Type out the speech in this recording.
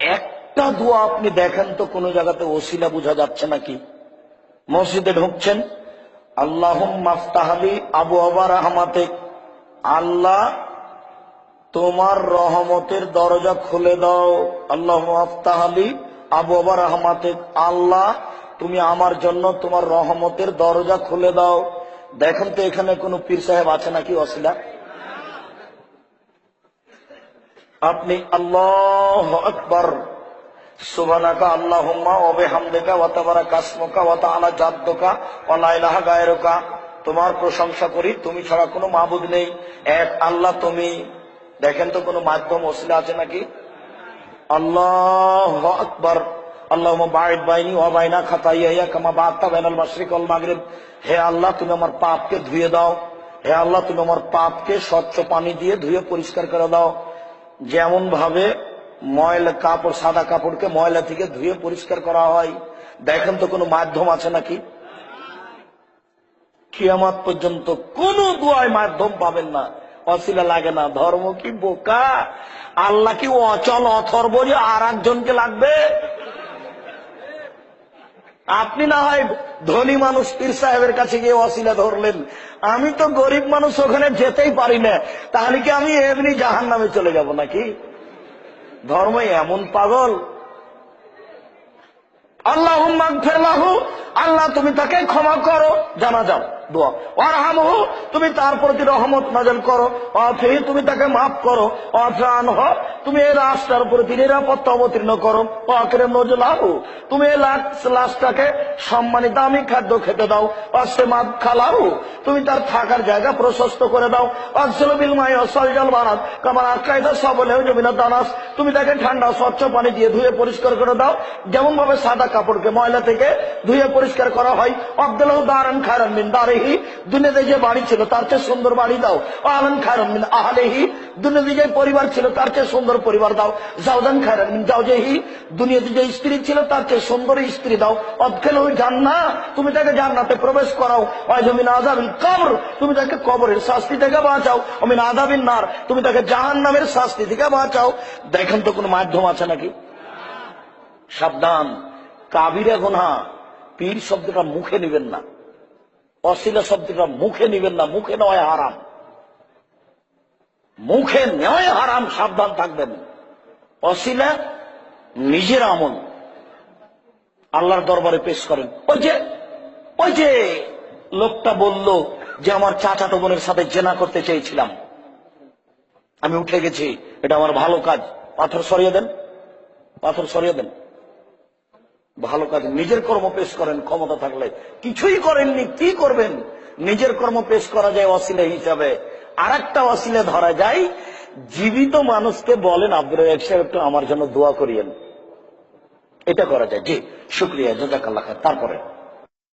একটা দোয়া আপনি দেখেন তো কোন জায়গাতে ওসিলা বোঝা যাচ্ছে নাকি? মসজিদে ঢুকছেন আল্লাহ মাফতাহালি আবু আবার রহমাতে আল্লাহ তোমার রহমতের দরজা খুলে দাও। আল্লাহ মাফতাহালি আবু আবার রহমাতে আল্লাহ তুমি আমার জন্য তোমার রহমতের দরজা খুলে দাও। দেখেন তো এখানে কোনো পীর সাহেব আছে নাকি অসিলা? আপনি আল্লাহ আকবর। সুবানাকা আল্লাহুম্মা ওবে হামদেকা ওয়াতাবারা কাসমকা ওয়াতা আলা জাদ্দকা ওয়ালা ইলাহা তোমার প্রশংসা করি, তুমি ছাড়া কোনো মাবুদ নেই। এক আল্লাহ তুমি। দেখেন তো কোনো মাধ্যম অসিলা আছে নাকি? আল্লাহ আকবর। আল্লাহ বাইদ বাইনি ও বাইনা খাতাইয়া কামা বাত্তা বাইনাল মাশরিক ওয়াল মাগরিব। হে আল্লাহ, তুমি আমার পাপকে ধুয়ে দাও। হে আল্লাহ, তুমি আমার পাপকে স্বচ্ছ পানি দিয়ে ধুয়ে পরিষ্কার করে দাও। যেমন ভাবে ময়লা কাপড়, সাদা কাপড়কে ময়লা থেকে ধুয়ে পরিষ্কার করা হয়। দেখেন তো কোনো মাধ্যম আছে নাকি? কিয়ামাত পর্যন্ত কোন দোয়ায় মাধ্যম পাবেন না। অশিলা লাগে না। ধর্ম কি বোকা? আল্লাহ কি অচল অথর্ব যে আর একজনকে লাগবে? আপনি না হয় ধনী মানুষ পীর সাহেবের কাছে গিয়ে অশিলা ধরলেন। আমি তো গরিব মানুষ ওখানে যেতেই পারি না। তাহলে কি আমি এমনি জাহান নামে চলে যাব নাকি? ধর্ম এমন পাগল। আল্লাহ আল্লাহ তুমি তাকে ক্ষমা করো, জানা যাও। দোয়া। ওয়ারহামহু, তুমি তার প্রতি রহমত নাজল করো। অফিহি তুমি তাকে মাফ করো। অফান হ তুমি এই লাশটার প্রতি নিরাপত্তা অবতীর্ণ করো। অকরে নজলাহু, তুমি এই লাশটাকে সম্মানিত আমি খাদ্য খেতে দাও। অসে মাদ খালাহু, তুমি তার থাকার জায়গা প্রশস্ত করে দাও। অসল বিলমাই অসল জল বানাত কামার আকাইদা সবলেও জমিনা দানাস তুমি তাকে ঠান্ডা স্বচ্ছ পানি দিয়ে ধুয়ে পরিষ্কার করে দাও। যেমন ভাবে সাদা কাপড়কে ময়লা থেকে ধুয়ে পরিষ্কার করা হয় অব্দুল্লাহ দারান খায়রান মিন দুনিয়াতে যে বাড়ি ছিল, তার চেয়ে সুন্দর বাড়ি দাও। মিন আহলেহি দুনিয়াতে যে পরিবার ছিল, তার চেয়ে সুন্দর পরিবার দাও। জাউদান জাওজেহি দুনিয়াতে যে স্ত্রী ছিল, তার চেয়ে সুন্দর স্ত্রী দাও। জান্না তুমি তাকে জান্নাতে প্রবেশ করাও। অজমিন আজাবিন কবর, তুমি তাকে কবরের শাস্তি থেকে বাঁচাও। অমিন আজাবিন নার, তুমি তাকে জাহান নামের শাস্তি থেকে বাঁচাও। দেখেন তো কোনো মাধ্যম আছে নাকি? সাবধান। কাবিরা গোনা পীর শব্দটা মুখে নেবেন না। অশিলা শব্দটা মুখে নেবেন না, মুখে নয় হারাম। মুখে নয় হারাম, সাবধান থাকবেন। অশিলা নিজের আমল। আল্লাহর দরবারে পেশ করেন। ওই যে ওই যে লোকটা বলল যে আমার চাচাতো বোনের সাথে জেনা করতে চেয়েছিলাম। আমি উঠে গেছি, এটা আমার ভালো কাজ। পাথর সরিয়ে দেন, পাথর সরিয়ে দেন। ভালো কাজ নিজের কর্ম পেশ করেন, ক্ষমতা থাকলে। কিছুই করেননি, কি করবেন? নিজের কর্ম পেশ করা যায় অসিলে হিসাবে। আর একটা অসিলে ধরা যায়, জীবিত মানুষকে বলেন আব্দুল সাহেব, একটু আমার জন্য দোয়া করিয়েন। এটা করা যায়। জি, শুক্রিয়া, জাজাকাল্লাহ। তারপরে।